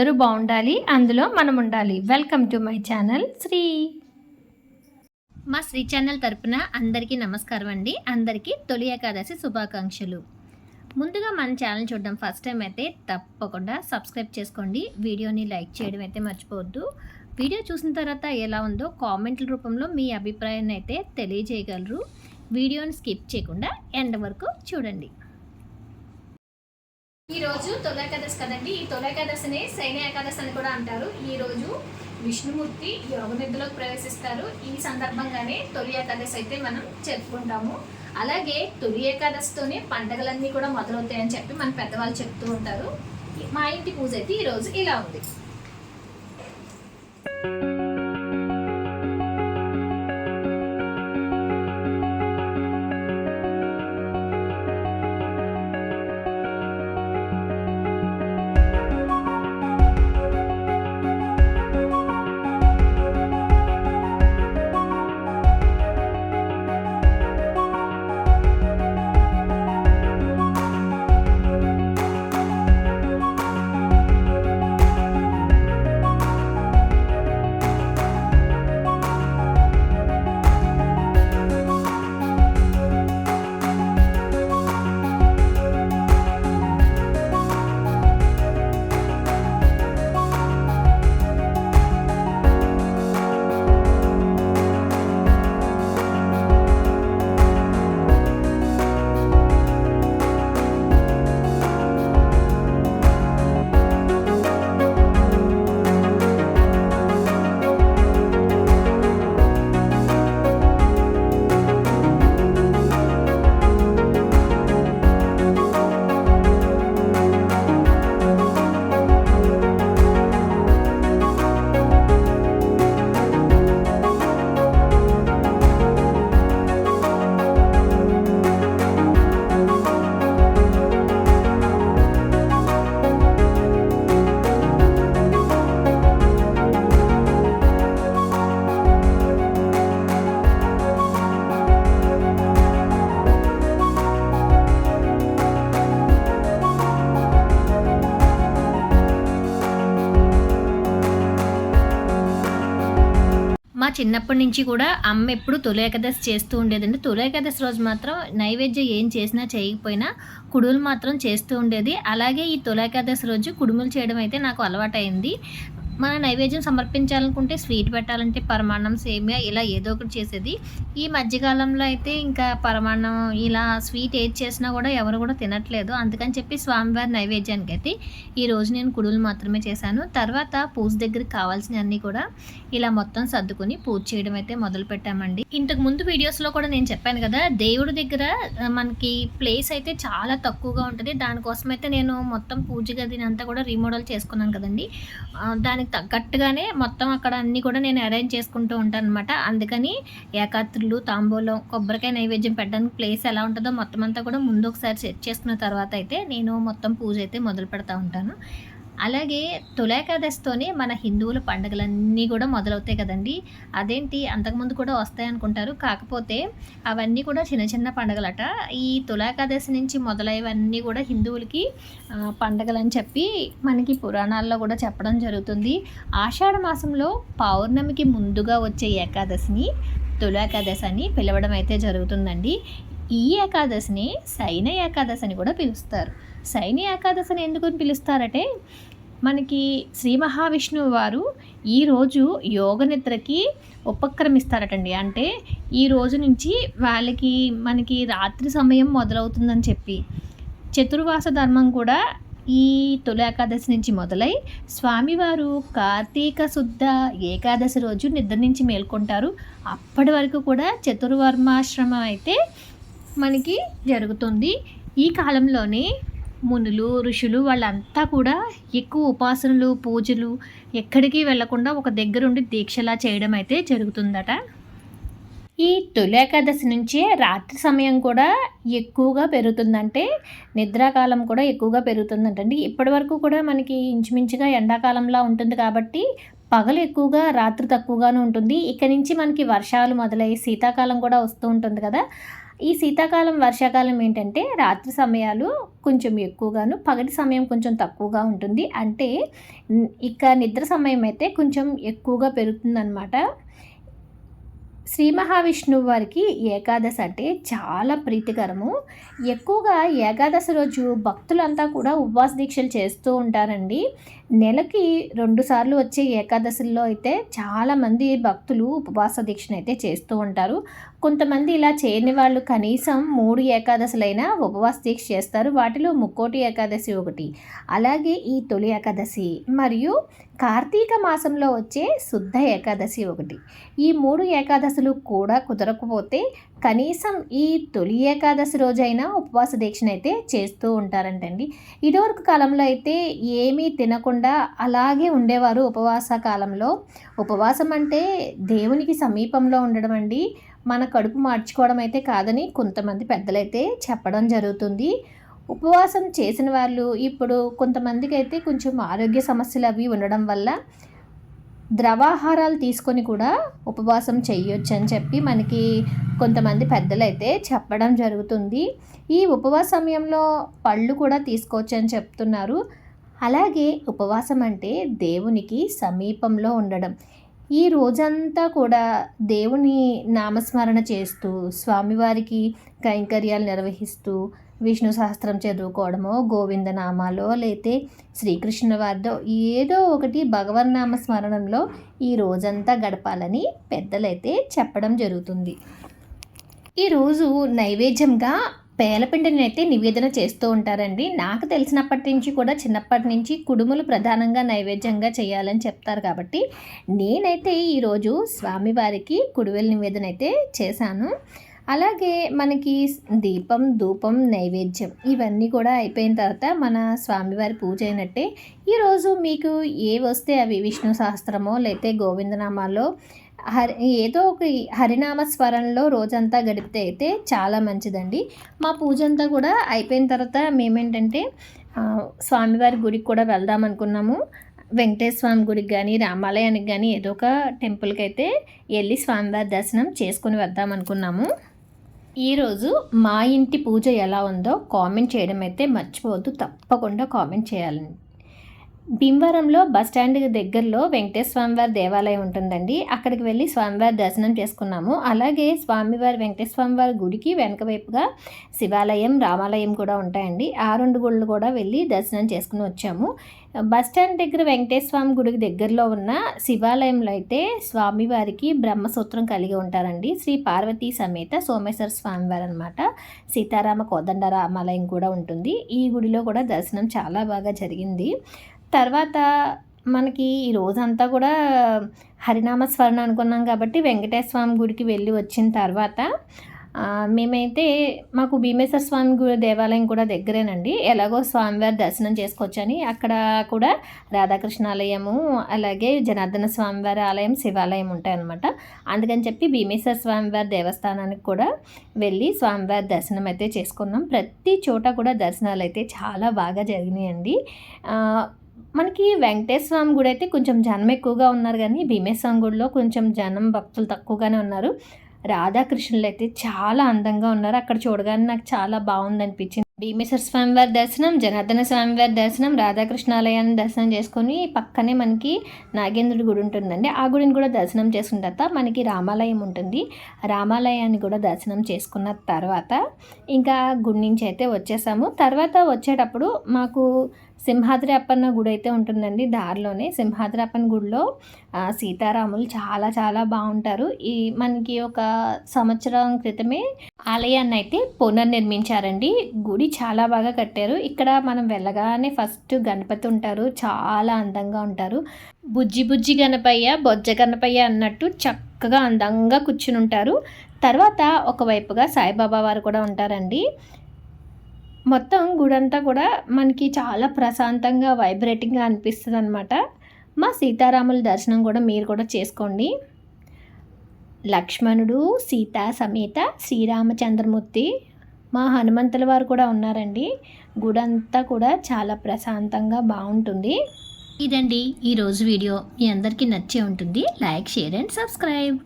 అందరూ బాగుండాలి అందులో మనం ఉండాలి. Welcome to my channel Sri మా శ్రీ ఛానల్ తరపున అందరికీ నమస్కారం అండి. అందరికీ తొలి ఏకాదశి శుభాకాంక్షలు. ముందుగా మన ఛానల్ చూడడం ఫస్ట్ టైం అయితే తప్పకుండా సబ్స్క్రైబ్ చేసుకోండి. వీడియోని లైక్ చేయడం అయితే మర్చిపోవద్దు. వీడియో చూసిన తర్వాత ఎలా ఉందో కామెంట్ల రూపంలో మీ అభిప్రాయాన్ని అయితే తెలియజేయగలరు. వీడియోని స్కిప్ చేయకుండా ఎండ్ వరకు చూడండి. ఈ రోజు తొలి ఏకాదశి కదండి? ఈ తొలి ఏకాదశిని శైన ఏకాదశి అని కూడా అంటారు. ఈ రోజు విష్ణుమూర్తి యోగ నిద్రలోకి ప్రవేశిస్తారు. ఈ సందర్భంగానే తొలి ఏకాదశి అయితే మనం చెప్పుకుంటాము అలాగే తొలి ఏకాదశితోనే పండగలన్నీ కూడా మొదలవుతాయని చెప్పి మన పెద్దవాళ్ళు చెప్తూ ఉంటారు. మా ఇంటి పూజ అయితే ఈ రోజు ఇలా ఉంది. చిన్నప్పటి నుంచి కూడా అమ్మ ఎప్పుడు తొలి ఏకాదశి చేస్తూ ఉండేదండి. తొలి ఏకాదశి రోజు మాత్రం నైవేద్యం ఏం చేసినా చేయకపోయినా కుడుములు మాత్రం చేస్తూ ఉండేది. అలాగే ఈ తొలి ఏకాదశి రోజు కుడుములు చేయడం అయితే నాకు అలవాటైంది. మన నైవేద్యం సమర్పించాలనుకుంటే స్వీట్ పెట్టాలంటే పరమాన్నం సేమియా ఇలా ఏదో ఒకటి చేసేది. ఈ మధ్యకాలంలో అయితే ఇంకా పరమాన్నం ఇలా స్వీట్ ఏది చేసినా కూడా ఎవరు కూడా తినట్లేదు. అందుకని చెప్పి స్వామివారి నైవేద్యానికి అయితే ఈ రోజు నేను కుడులు మాత్రమే చేశాను. తర్వాత పూజ దగ్గరికి కావాల్సినవన్నీ కూడా ఇలా మొత్తం సర్దుకుని పూజ చేయడం అయితే మొదలు పెట్టామండి. ఇంతకు ముందు వీడియోస్లో కూడా నేను చెప్పాను కదా దేవుడి దగ్గర మనకి ప్లేస్ అయితే చాలా తక్కువగా ఉంటుంది. దానికోసం అయితే నేను మొత్తం పూజ గదిని అంతా కూడా రీమోడల్ చేసుకున్నాను కదండి. దానికి తగ్గట్టుగానే మొత్తం అక్కడ అన్నీ కూడా నేను అరేంజ్ చేసుకుంటూ ఉంటాను అనమాట అందుకని ఏకాత్రులు తాంబూలం కొబ్బరికాయ నైవేద్యం పెట్టడానికి ప్లేస్ ఎలా ఉంటుందో మొత్తం అంతా కూడా ముందు ఒకసారి సెట్ చేసుకున్న తర్వాత అయితే నేను మొత్తం పూజ అయితే మొదలు పెడతా ఉంటాను. అలాగే తులేకాదశితోనే మన హిందువుల పండుగలన్నీ కూడా మొదలవుతాయి కదండి. అదేంటి? అంతకుముందు కూడా వస్తాయి అనుకుంటారు కాకపోతే అవన్నీ కూడా చిన్న చిన్న పండుగలట. ఈ తులాకాదశి నుంచి మొదలయ్యేవన్నీ కూడా హిందువులకి పండుగలని పండగలని చెప్పి మనకి పురాణాల్లో కూడా చెప్పడం జరుగుతుంది. ఆషాఢ మాసంలో పౌర్ణమికి ముందుగా వచ్చే ఏకాదశిని తులాకాదశి అని పిలవడం అయితే జరుగుతుందండి. ఈ ఏకాదశిని శైన ఏకాదశి అని కూడా పిలుస్తారు. శైన ఏకాదశిని ఎందుకు పిలుస్తారంటే మనకి శ్రీ మహావిష్ణువు వారు ఈరోజు యోగ నిద్రకి ఉపక్రమిస్తారటండి. అంటే ఈ రోజు నుంచి వాళ్ళకి మనకి రాత్రి సమయం మొదలవుతుందని చెప్పి. చతుర్వాస ధర్మం కూడా ఈ తొలి ఏకాదశి నుంచి మొదలై స్వామివారు కార్తీక శుద్ధ ఏకాదశి రోజు నిద్ర నుంచి మేల్కొంటారు. అప్పటి వరకు కూడా చతుర్వర్మాశ్రమం అయితే మనకి జరుగుతుంది. ఈ కాలంలోనే మునులు ఋషులు వాళ్ళంతా కూడా ఎక్కువ ఉపాసనలు పూజలు ఎక్కడికి వెళ్ళకుండా ఒక దగ్గరుండి దీక్షలా చేయడం అయితే జరుగుతుందట. ఈ తొలి ఏకాదశి నుంచే రాత్రి సమయం కూడా ఎక్కువగా పెరుగుతుందంటే నిద్రాకాలం కూడా ఎక్కువగా పెరుగుతుందంటండి. ఇప్పటి వరకు కూడా మనకి ఇంచుమించుగా ఎండాకాలంలా ఉంటుంది కాబట్టి పగలు ఎక్కువగా రాత్రి తక్కువగానే ఉంటుంది. ఇక నుంచి మనకి వర్షాలు మొదలై శీతాకాలం కూడా వస్తూ ఉంటుంది కదా. ఈ శీతాకాలం వర్షాకాలం ఏంటంటే రాత్రి సమయాలు కొంచెం ఎక్కువగాను పగటి సమయం కొంచెం తక్కువగా ఉంటుంది. అంటే ఇక నిద్ర సమయం అయితే కొంచెం ఎక్కువగా పెరుగుతుందన్నమాట. శ్రీ మహావిష్ణువు వారికి ఏకాదశి అంటే చాలా ప్రీతికరము. ఎక్కువగా ఏకాదశి రోజు భక్తులంతా కూడా ఉపవాస దీక్షలు చేస్తూ ఉంటారండి. నెలకి రెండుసార్లు వచ్చే ఏకాదశుల్లో అయితే చాలామంది భక్తులు ఉపవాస దీక్షను అయితే చేస్తూ ఉంటారు. కొంతమంది ఇలా చేయని వాళ్ళు కనీసం మూడు ఏకాదశులైనా ఉపవాస దీక్ష చేస్తారు. వాటిలో ముక్కోటి ఏకాదశి ఒకటి అలాగే ఈ తొలి ఏకాదశి మరియు కార్తీక మాసంలో వచ్చే శుద్ధ ఏకాదశి ఒకటి. ఈ మూడు ఏకాదశులు కూడా కుదరకపోతే కనీసం ఈ తొలి ఏకాదశి రోజైనా ఉపవాస దీక్షను అయితే చేస్తూ ఉంటారంటండి. ఇదివరకు కాలంలో అయితే ఏమీ తినకుండా అలాగే ఉండేవారు ఉపవాస కాలంలో. ఉపవాసం అంటే దేవునికి సమీపంలో ఉండడం అండి. మన కడుపు మార్చుకోవడం అయితే కాదని కొంతమంది పెద్దలైతే చెప్పడం జరుగుతుంది. ఉపవాసం చేసిన వాళ్ళు ఇప్పుడు కొంతమందికి అయితే కొంచెం ఆరోగ్య సమస్యలు అవి ఉండడం వల్ల ద్రవాహారాలు తీసుకొని కూడా ఉపవాసం చేయొచ్చు అని చెప్పి మనకి కొంతమంది పెద్దలైతే చెప్పడం జరుగుతుంది. ఈ ఉపవాస సమయంలో పళ్ళు కూడా తీసుకోవచ్చు అని చెప్తున్నారు. అలాగే ఉపవాసం అంటే దేవునికి సమీపంలో ఉండడం. ఈ రోజంతా కూడా దేవుని నామస్మరణ చేస్తూ స్వామివారికి కైంకర్యాలు నిర్వహిస్తూ విష్ణు సహస్రం చదువుకోవడమో గోవిందనామాలో లేతే శ్రీకృష్ణ వారితో ఏదో ఒకటి భగవన్నామ స్మరణంలో ఈ రోజంతా గడపాలని పెద్దలైతే చెప్పడం జరుగుతుంది. ఈరోజు నైవేద్యంగా పేలపిండిని అయితే నివేదన చేస్తూ ఉంటారండి. నాకు తెలిసినప్పటి నుంచి కూడా చిన్నప్పటి నుంచి కుడుములు ప్రధానంగా నైవేద్యంగా చేయాలని చెప్తారు కాబట్టి నేనైతే ఈరోజు స్వామివారికి కుడువెల నివేదన అయితే చేశాను. అలాగే మనకి దీపం ధూపం నైవేద్యం ఇవన్నీ కూడా అయిపోయిన తర్వాత మన స్వామివారి పూజ అయినట్టే ఈరోజు మీకు ఏ వస్తే అవి విష్ణు సహస్రమో లేతే గోవిందనామాలో హరి ఏదో ఒక హరినామ స్వరంలో రోజంతా గడిపితే అయితే చాలా మంచిదండి. మా పూజ అంతా కూడా అయిపోయిన తర్వాత మేమేంటంటే స్వామివారి గుడికి కూడా వెళ్దాం అనుకున్నాము. వెంకటేశ్వర స్వామి గుడికి కానీ రామాలయానికి కానీ ఏదో ఒక టెంపుల్కి అయితే వెళ్ళి స్వామివారి దర్శనం చేసుకుని వెళ్దాం అనుకున్నాము. ఈరోజు మా ఇంటి పూజ ఎలా ఉందో కామెంట్ చేయడం అయితే మర్చిపోవద్దు. తప్పకుండా కామెంట్ చేయాలండి. భీమవరంలో బస్ స్టాండ్ దగ్గరలో వెంకటేశ్వర స్వామివారి దేవాలయం ఉంటుందండి. అక్కడికి వెళ్ళి స్వామివారి దర్శనం చేసుకున్నాము. అలాగే స్వామివారి వెంకటేశ్వర వారి గుడికి వెనక వైపుగా శివాలయం రామాలయం కూడా ఉంటాయండి. ఆ రెండు గుళ్ళు కూడా వెళ్ళి దర్శనం చేసుకుని వచ్చాము. బస్ స్టాండ్ దగ్గర వెంకటేశ్వర గుడికి దగ్గరలో ఉన్న శివాలయంలో అయితే స్వామివారికి బ్రహ్మసూత్రం కలిగి ఉంటారండి. శ్రీ పార్వతీ సమేత సోమేశ్వర స్వామివారు అనమాట సీతారామ కోదండ రామాలయం కూడా ఉంటుంది. ఈ గుడిలో కూడా దర్శనం చాలా బాగా జరిగింది. తర్వాత మనకి ఈ రోజంతా కూడా హరినామ స్మరణ అనుకున్నాం కాబట్టి వెంకటేశ్వర స్వామి గుడికి వెళ్ళి వచ్చిన తర్వాత మేమైతే మాకు భీమేశ్వర స్వామి గుడి దేవాలయం కూడా దగ్గరేనండి. ఎలాగో స్వామివారి దర్శనం చేసుకోవచ్చని అక్కడ కూడా రాధాకృష్ణ ఆలయము అలాగే జనార్దన స్వామివారి ఆలయం శివాలయం ఉంటాయన్నమాట. అందుకని చెప్పి భీమేశ్వర స్వామివారి దేవస్థానానికి కూడా వెళ్ళి స్వామివారి దర్శనం అయితే చేసుకున్నాం. ప్రతి చోట కూడా దర్శనాలు అయితే చాలా బాగా జరిగినాయండి. మనకి వెంకటేశ్వర స్వామి గుడి అయితే కొంచెం జనం ఎక్కువగా ఉన్నారు కానీ భీమేశ్వరం గుడిలో కొంచెం జనం భక్తులు తక్కువగానే ఉన్నారు. రాధాకృష్ణులు అయితే చాలా అందంగా ఉన్నారు. అక్కడ చూడగానే నాకు చాలా బాగుంది అనిపించింది. భీమేశ్వర స్వామి వారి దర్శనం జనార్దన స్వామి వారి దర్శనం రాధాకృష్ణాలయాన్ని దర్శనం చేసుకొని పక్కనే మనకి నాగేంద్రుడి గుడి ఉంటుందండి. ఆ గుడిని కూడా దర్శనం చేసుకున్న తర్వాత మనకి రామాలయం ఉంటుంది. రామాలయాన్ని కూడా దర్శనం చేసుకున్న తర్వాత ఇంకా గుడి నుంచి అయితే వచ్చేసాము. తర్వాత వచ్చేటప్పుడు మాకు సింహాద్రి అప్పన్న గుడి అయితే ఉంటుందండి దారిలోనే. సింహాద్రి అప్పన్న గుడిలో సీతారాములు చాలా చాలా బాగుంటారు. ఈ మనకి ఒక సంవత్సరం క్రితమే ఆలయాన్ని అయితే పునర్నిర్మించారండి. గుడి చాలా బాగా కట్టారు. ఇక్కడ మనం వెళ్ళగానే ఫస్ట్ గణపతి ఉంటారు. చాలా అందంగా ఉంటారు. బుజ్జి బుజ్జి గణపయ్య బొజ్జ గణపయ్య అన్నట్టు చక్కగా అందంగా కూర్చుని ఉంటారు. తర్వాత ఒకవైపుగా సాయిబాబా వారు కూడా ఉంటారండి. మొత్తం గుడంతా కూడా మనకి చాలా ప్రశాంతంగా వైబ్రేటింగ్గా అనిపిస్తుంది అనమాట మా సీతారాముల దర్శనం కూడా మీరు కూడా చేసుకోండి. లక్ష్మణుడు సీత సమేత శ్రీరామచంద్రమూర్తి మా హనుమంతుల వారు కూడా ఉన్నారండి. గుడంతా కూడా చాలా ప్రశాంతంగా బాగుంటుంది. ఇదండి ఈరోజు వీడియో. మీ అందరికీ నచ్చే ఉంటుంది. Like share and subscribe.